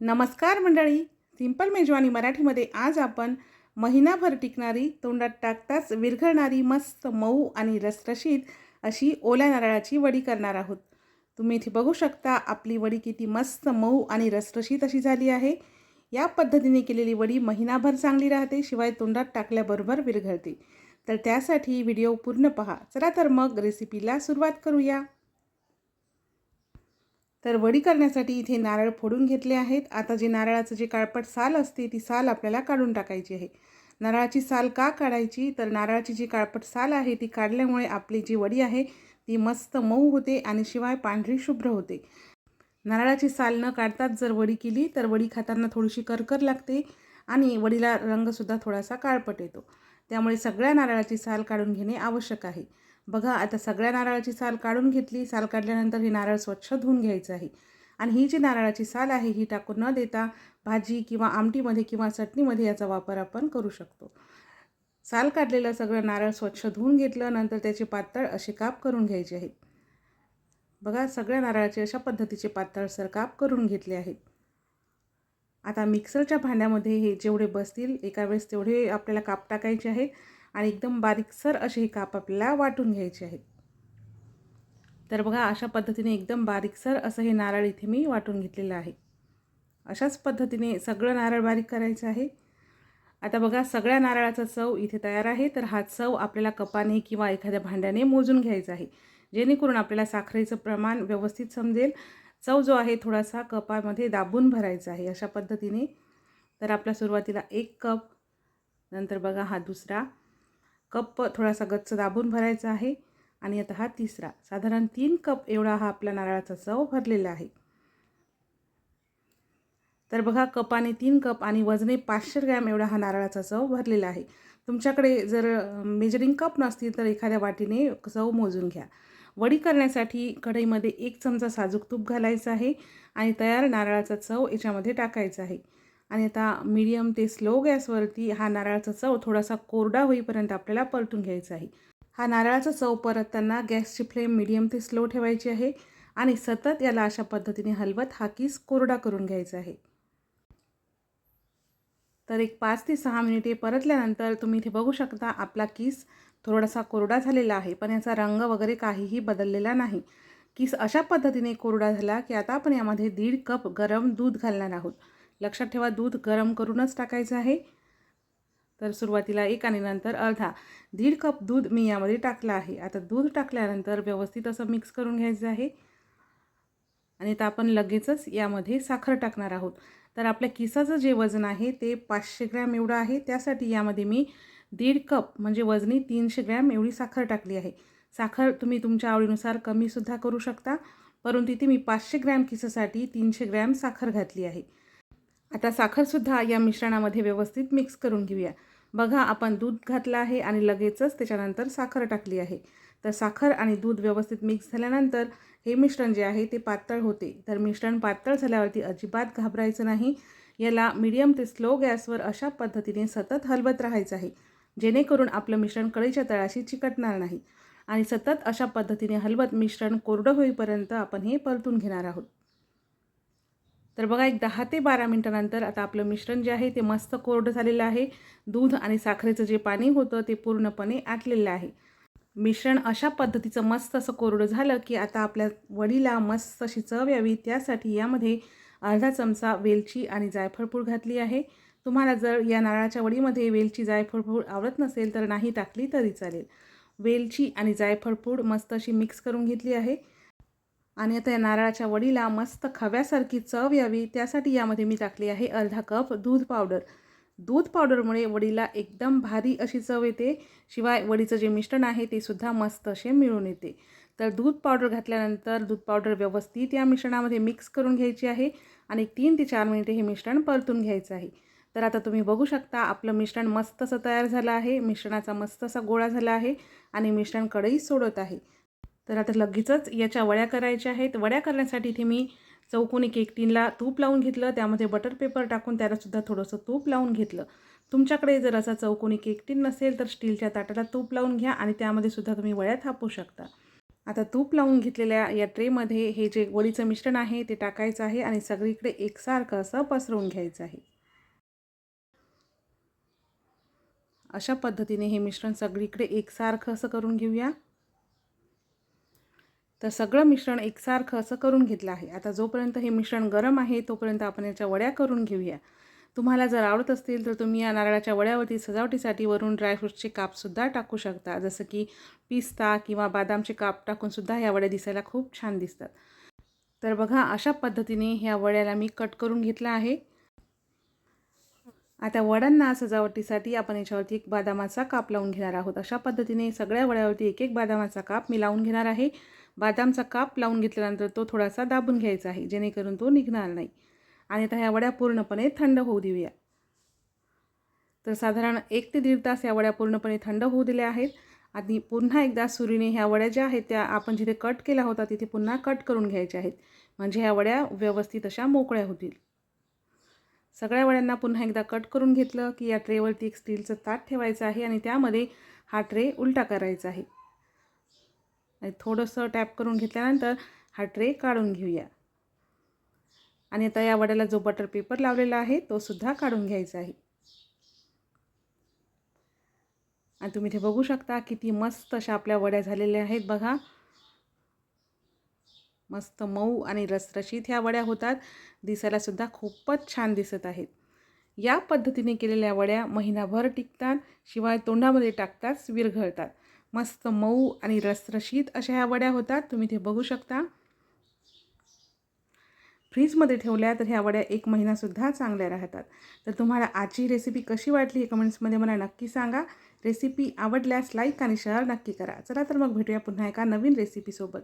नमस्कार मंडळी. सिंपल मेजवानी मराठीमध्ये आज आपण महिनाभर टिकणारी तोंडात टाकताच विरघळणारी मस्त मऊ आणि रसरशीत अशी ओल्या नारळाची वडी करणार आहोत. तुम्ही इथे बघू शकता आपली वडी किती मस्त मऊ आणि रसरशीत अशी झाली आहे. या पद्धतीने केलेली वडी महिनाभर चांगली राहते शिवाय तोंडात टाकल्याबरोबर विरघळते. तर त्यासाठी व्हिडिओ पूर्ण पहा. चला तर मग रेसिपीला सुरुवात करूया. तर वडी करण्यासाठी इथे नारळ फोडून घेतले आहेत. आता जे नारळाचं जे काळपट साल असते ती साल आपल्याला काढून टाकायची आहे. नारळाची साल का काढायची? तर नारळाची जी काळपट साल आहे ती काढल्यामुळे आपली जी वडी आहे ती मस्त मऊ होते आणि शिवाय पांढरी शुभ्र होते. नारळाची साल न काढताच जर वडी केली तर वडी खाताना थोडीशी करकर लागते आणि वडीला रंगसुद्धा थोडासा काळपट येतो. त्यामुळे सगळ्या नारळाची साल काढून घेणे आवश्यक आहे. बघा आता सगळ्या नारळाची साल काढून घेतली. साल काढल्यानंतर हे नारळ स्वच्छ धुवून घ्यायचं आहे. आणि ही जी नारळाची साल आहे ही टाकून न देता भाजी किंवा आमटीमध्ये किंवा चटणीमध्ये याचा वापर आपण करू शकतो. साल काढलेलं सगळं नारळ स्वच्छ धुवून घेतलं नंतर त्याचे पातळ असे काप करून घ्यायचे आहेत. बघा सगळ्या नारळाचे अशा पद्धतीचे पातळसर काप करून घेतले आहेत. आता मिक्सरच्या भांड्यामध्ये हे जेवढे बसतील एका वेळेस तेवढे आपल्याला काप टाकायचे आहेत. आणि एकदम बारीकसर असे हे काप आपल्याला वाटून घ्यायचे आहेत. तर बघा अशा पद्धतीने एकदम बारीकसर असं हे नारळ इथे मी वाटून घेतलेलं आहे. अशाच पद्धतीने सगळं नारळ बारीक करायचं आहे. आता बघा सगळ्या नारळाचा चव इथे तयार आहे. तर हा चव आपल्याला कपाने किंवा एखाद्या भांड्याने मोजून घ्यायचा आहे. जेणेकरून आपल्याला साखरेचं प्रमाण व्यवस्थित समजेल. चव जो आहे थोडासा कपामध्ये दाबून भरायचा आहे अशा पद्धतीने. तर आपल्या सुरुवातीला एक कप नंतर बघा हा दुसरा. कप थोडासा गच्च दाबून भरायचा आहे. आणि आता हा तिसरा. साधारण तीन कप एवढा हा आपला नारळाचा चव भरलेला आहे. तर बघा कपाने तीन कप आणि वजने पाचशे ग्रॅम एवढा हा नारळाचा चव भरलेला आहे. तुमच्याकडे जर मेजरिंग कप नसतील तर एखाद्या वाटीने चव मोजून घ्या. वडी करण्यासाठी कढईमध्ये एक चमचा साजूक तूप घालायचं आहे आणि तयार नारळाचा चव याच्यामध्ये टाकायचा आहे. आणि आता मीडियम ते स्लो गॅसवरती हा नारळाचा चव थोडासा कोरडा होईपर्यंत आपल्याला परतून घ्यायचा आहे. हा नारळाचा चव परतताना गॅसची फ्लेम मीडियम ते स्लो ठेवायची आहे आणि सतत याला अशा पद्धतीने हलवत हा किस कोरडा करून घ्यायचा आहे. तर एक पाच ते सहा मिनिटे परतल्यानंतर तुम्ही इथे बघू शकता आपला किस थोडासा कोरडा झालेला आहे पण याचा रंग वगैरे काहीही बदललेला नाही. किस अशा पद्धतीने कोरडा झाला की आता आपण यामध्ये दीड कप गरम दूध घालणार आहोत. लक्षात ठेवा दूध गरम करूनच टाकायचं आहे. तर सुरुवातीला एक आणि नंतर अर्धा. दीड कप दूध मी यामध्ये टाकलं आहे. आता दूध टाकल्यानंतर व्यवस्थित असं मिक्स करून घ्यायचं आहे. आणि आता आपण लगेचच यामध्ये साखर टाकणार आहोत. तर आपल्या किसाचं जे वजन आहे ते पाचशे ग्रॅम एवढं आहे. त्यासाठी यामध्ये मी दीड कप म्हणजे वजनी तीनशे ग्रॅम एवढी साखर टाकली आहे. साखर तुम्ही तुमच्या आवडीनुसार कमीसुद्धा करू शकता. परंतु इथे मी पाचशे ग्रॅम किसासाठी तीनशे ग्रॅम साखर घातली आहे. आता साखरसुद्धा या मिश्रणामध्ये व्यवस्थित मिक्स करून घेऊया. बघा आपण दूध घातलं आहे आणि लगेचच त्याच्यानंतर साखर टाकली आहे. तर साखर आणि दूध व्यवस्थित मिक्स झाल्यानंतर हे मिश्रण जे आहे ते पातळ होते. तर मिश्रण पातळ झाल्यावरती अजिबात घाबरायचं नाही. याला मीडियम ते स्लो गॅसवर अशा पद्धतीने सतत हलवत राहायचं आहे. जेणेकरून आपलं मिश्रण कळीच्या तळाशी चिकटणार नाही. आणि सतत अशा पद्धतीने हलवत मिश्रण कोरडं होईपर्यंत आपण हे परतून घेणार आहोत. तर बघा एक दहा ते बारा मिनटानंतर आता आपलं मिश्रण जे आहे ते मस्त कोरडं झालेलं आहे. दूध आणि साखरेचं जे पाणी होतं ते पूर्णपणे आटलेलं आहे. मिश्रण अशा पद्धतीचं मस्त असं कोरडं झालं की आता आपल्या वडीला मस्त अशी चव यावी. त्यासाठी यामध्ये अर्धा चमचा वेलची आणि जायफळपूड घातली आहे. तुम्हाला जर या नारळाच्या वडीमध्ये वेलची जायफळपूड आवडत नसेल तर नाही टाकली तरी चालेल. वेलची आणि जायफळपूड मस्त अशी मिक्स करून घेतली आहे. आणि आता या नारळाच्या वडीला मस्त खव्यासारखी चव यावी त्यासाठी यामध्ये मी टाकली आहे अर्धा कप दूध पावडर. दूध पावडरमुळे वडीला एकदम भारी अशी चव येते. शिवाय वडीचं जे मिश्रण आहे ते सुद्धा मस्त असे मिळून येते. तर दूध पावडर घातल्यानंतर दूध पावडर व्यवस्थित या मिश्रणामध्ये मिक्स करून घ्यायची आहे आणि तीन ते चार मिनिटे हे मिश्रण परतून घ्यायचं आहे. तर आता तुम्ही बघू शकता आपलं मिश्रण मस्त असं तयार झालं आहे. मिश्रणाचा मस्त असा गोळा झाला आहे आणि मिश्रण कढई सोडत आहे. तर आता लगेचच याच्या वड्या करायच्या आहेत. वड्या करण्यासाठी इथे मी चौकोनी केक टीनला तूप लावून घेतलं. त्यामध्ये बटर पेपर टाकून त्यालासुद्धा थोडंसं तूप लावून घेतलं. तुमच्याकडे जर असा चौकोनी केक टीन नसेल तर स्टीलच्या ताटाला तूप लावून घ्या आणि त्यामध्ये सुद्धा तुम्ही वड्या थापू शकता. आता तूप लावून घेतलेल्या या ट्रेमध्ये हे जे वडीचं मिश्रण आहे ते टाकायचं आहे आणि सगळीकडे एकसारखं असं पसरवून घ्यायचं आहे. अशा पद्धतीने हे मिश्रण सगळीकडे एकसारखं असं करून घेऊया. तर सगळं मिश्रण एकसारखं असं करून घेतलं आहे. आता जोपर्यंत हे मिश्रण गरम आहे तोपर्यंत आपण याच्या वड्या करून घेऊया. तुम्हाला जर आवडत असतील तर तुम्ही या नारळाच्या वड्यावरती सजावटीसाठी वरून ड्रायफ्रूट्सचे कापसुद्धा टाकू शकता. जसं की पिस्ता किंवा बदामचे काप टाकूनसुद्धा ह्या वड्या दिसायला खूप छान दिसतात. तर बघा अशा पद्धतीने ह्या वड्याला मी कट करून घेतला आहे. आता वड्यांना सजावटीसाठी आपण याच्यावरती एक बदामाचा काप लावून घेणार आहोत. अशा पद्धतीने सगळ्या वड्यावरती एक एक बदामाचा काप मी लावून घेणार आहे. बदामचा काप लावून घेतल्यानंतर तो थोडासा दाबून घ्यायचा आहे जेणेकरून तो निघणार नाही. आणि आता ह्या वड्या पूर्णपणे थंड होऊ देऊया. तर साधारण एक ते दीड तास या वड्या पूर्णपणे थंड होऊ दिल्या आहेत. आणि पुन्हा एकदा सुरीने ह्या वड्या ज्या आहेत त्या आपण जिथे कट केला होता तिथे पुन्हा कट करून घ्यायच्या आहेत. म्हणजे ह्या वड्या व्यवस्थित अशा मोकळ्या होतील. सगळ्या वड्यांना पुन्हा एकदा कट करून घेतलं की या ट्रेवरती एक स्टीलचं ताट ठेवायचं आहे आणि त्यामध्ये हा ट्रे उलटा करायचा आहे. आणि थोडंसं टॅप करून घेतल्यानंतर हा ट्रे काढून घेऊया. आणि आता या वड्याला जो बटर पेपर लावलेला आहे तो सुद्धा काढून घ्यायचा आहे. आणि तुम्ही इथे बघू शकता किती मस्त अशा आपल्या वड्या झालेल्या आहेत बघा. मस्त मऊ आणि रसरशीत ह्या वड्या होतात. दिसायलासुद्धा खूपच छान दिसत आहेत. या पद्धतीने केलेल्या वड्या महिनाभर टिकतात शिवाय तोंडामध्ये टाकताच विरघळतात. मस्त मऊ आणि रसरशीत अशा ह्या वड्या होतात. तुम्ही ते बघू शकता. फ्रीजमध्ये ठेवल्या तर ह्या वड्या एक महिनासुद्धा चांगल्या राहतात. तर तुम्हाला आजची रेसिपी कशी वाटली हे कमेंट्समध्ये मला नक्की सांगा. रेसिपी आवडल्यास लाईक आणि शेअर नक्की करा. चला तर मग भेटूया पुन्हा एका नवीन रेसिपीसोबत